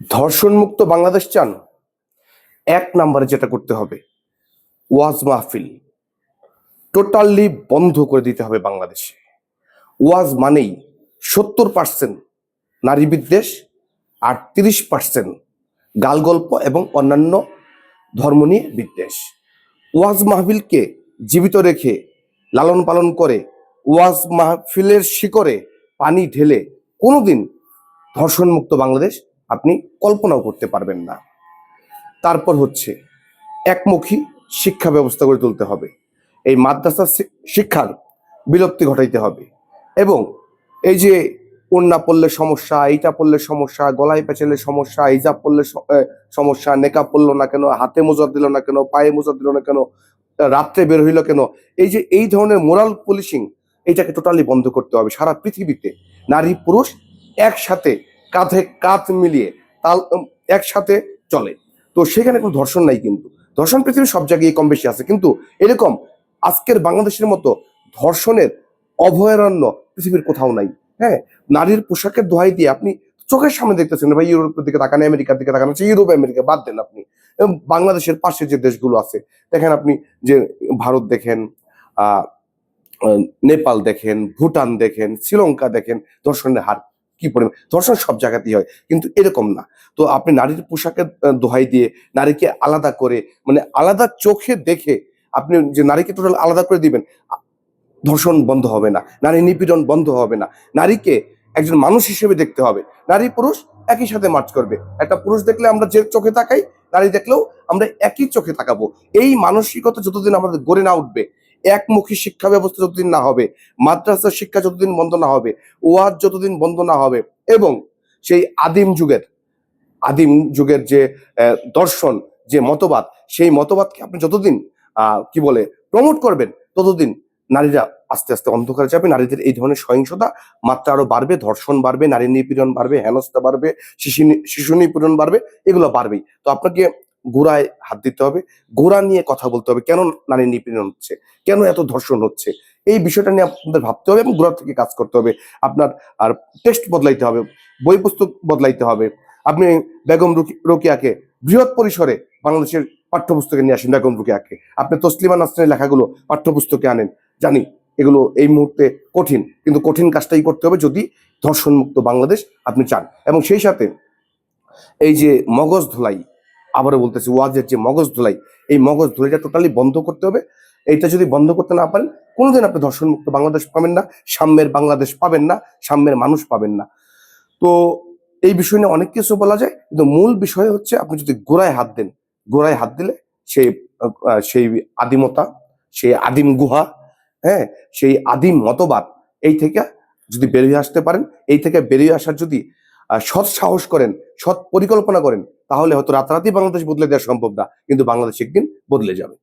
ধর্ষণমুক্ত বাংলাদেশ চান? এক নম্বরে যেটা করতে হবে, ওয়াজ মাহফিল। টোটালি বন্ধ করে দিতে হবে বাংলাদেশে। ওয়াজ মানেই সত্তর পার্সেন্ট নারী বিদ্বেষ আর তিরিশ পার্সেন্ট গালগল্প এবং অন্যান্য ধর্ম নিয়ে বিদ্বেষ। ওয়াজ মাহফিলকে জীবিত রেখে লালন পালন করে ওয়াজ মাহফিলের শিকরে পানি ঢেলে কোনোদিন ধর্ষণমুক্ত বাংলাদেশ আপনি কল্পনাও করতে পারবেন না। তারপর হচ্ছে একমুখী শিক্ষা ব্যবস্থা গড়ে তুলতে হবে। এই মাদ্রাসা শিক্ষার বিলুপ্তি ঘটাইতে হবে এবং এই যে কন্যা পড়লে সমস্যা, এইটা পড়লে সমস্যা, গলায় পেঁচালে সমস্যা, হিজাব পড়লে সমস্যা, নেকাব পড়ল না কেন, হাতে মোজা দিল না কেন, পায়ে মোজা দিল না কেন, রাত্রে বের হইল কেন, এই যে, এই ধরনের মোরাল পুলিশিং এটাকে টোটালি বন্ধ করতে হবে। সারা পৃথিবীতে নারী পুরুষ একসাথে কাঁধে কাঁধ মিলিয়ে তাল একসাথে চলে। তো সেখানে কোনো ধর্ষণ নাই কিন্তু। ধর্ষণ পৃথিবীর সব জায়গায় কম বেশি আছে। কিন্তু এরকম আজকের বাংলাদেশের মতো ধর্ষণের অভয়ারণ্য পৃথিবীর কোথাও নাই। হ্যাঁ নারীর পোশাকের দোহাই দিয়ে আপনি চোখের সামনে দেখতেছেন ভাই, ইউরোপের দিকে তাকান, আমেরিকার দিকে তাকান ইউরোপ, আমেরিকা, বাদ দেন আপনি। বাংলাদেশের পাশে যে দেশগুলো আছে, দেখেন আপনি যে ভারত দেখেন নেপাল দেখেন, ভুটান দেখেন, শ্রীলঙ্কা দেখেন, ধর্ষণের হার। কি পরিমাণ? ধর্ষণ সব জায়গাতেই হয়, কিন্তু এরকম না। তো আপনি নারীর পোশাকের দোহাই দিয়ে নারীকে আলাদা করে মানে আলাদা চোখে দেখে আপনি যে নারীকে টোটাল আলাদা করে দিবেন, ধর্ষণ বন্ধ হবে না, নারী নিপীড়ন বন্ধ হবে না। নারীকে একজন মানুষ হিসেবে দেখতে হবে। নারী পুরুষ একই সাথে মার্চ করবে। একটা পুরুষ দেখলে আমরা যে চোখে তাকাই, নারী দেখলেও আমরা একই চোখে তাকাবো। এই মানসিকতা যতদিন আমাদের গড়ে না উঠবে একমুখী শিক্ষা ব্যবস্থা যতদিন না হবে, মাদ্রাসার শিক্ষা যতদিন বন্ধ না হবে, ওয়াজ যতদিন বন্ধ না হবে এবং সেই আদিম যুগের আদিম যুগের যে দর্শন, যে মতবাদ, সেই মতবাদকে আপনি যতদিন কি বলে প্রমোট করবেন, ততদিন নারীরা আস্তে আস্তে অন্ধকারে যাবে, নারীদের এই ধরনের সহিংসতা মাত্রা আরও বাড়বে, ধর্ষণ বাড়বে, নারী নিপীড়ন বাড়বে, হেনস্থা বাড়বে, শিশু শিশু নিপীড়ন বাড়বে, এগুলো বাড়বেই। তো আপনাকে গোড়ায় হাত দিতে হবে, গোড়া নিয়ে কথা বলতে হবে, কেন নারী নিপীড়ন হচ্ছে, কেন এত ধর্ষণ হচ্ছে? এই বিষয়টা নিয়ে আপনাদের ভাবতে হবে এবং গোড়া থেকে কাজ করতে হবে। আপনার আর টেস্ট বদলাইতে হবে, বই পুস্তক বদলাইতে হবে। আপনি বেগম রুকি- রোকেয়াকে বৃহৎ পরিসরে বাংলাদেশের পাঠ্যপুস্তকে নিয়ে আসেন, বেগম রুকিয়াকে। আপনি তসলিমা নাসরিনের লেখাগুলো পাঠ্যপুস্তকে আনেন। জানি এগুলো এই মুহূর্তে কঠিন, কিন্তু কঠিন কাজটাই করতে হবে যদি ধর্ষণমুক্ত বাংলাদেশ আপনি চান। এবং সেই সাথে এই যে মগজ ধুলাই আবারও বলতেছি, ওয়াজের যে মগজ ধুলাই, এই মগজ ধুলাইটা টোটালি বন্ধ করতে হবে। এইটা যদি বন্ধ করতে না পারেন, কোনোদিন আপনি ধর্ষণমুক্ত বাংলাদেশ পাবেন না, সাম্যের বাংলাদেশ পাবেন না, সাম্যের মানুষ পাবেন না। তো এই বিষয় নিয়ে অনেক কিছু বলা যায়, কিন্তু মূল বিষয় হচ্ছে আপনি যদি গোড়ায় হাত দেন, গোড়ায় হাত দিলে সেই সেই আদিমতা, সেই আদিম গুহা হ্যাঁ সেই আদিম মতবাদ, এই থেকে যদি বেরিয়ে আসতে পারেন, এই থেকে বেরিয়ে আসার যদি সৎ সাহস করেন, সৎ পরিকল্পনা করেন তাহলে হয়তো রাতারাতি বাংলাদেশ বদলে দেওয়া সম্ভব না কিন্তু বাংলাদেশ একদিন বদলে যাবে।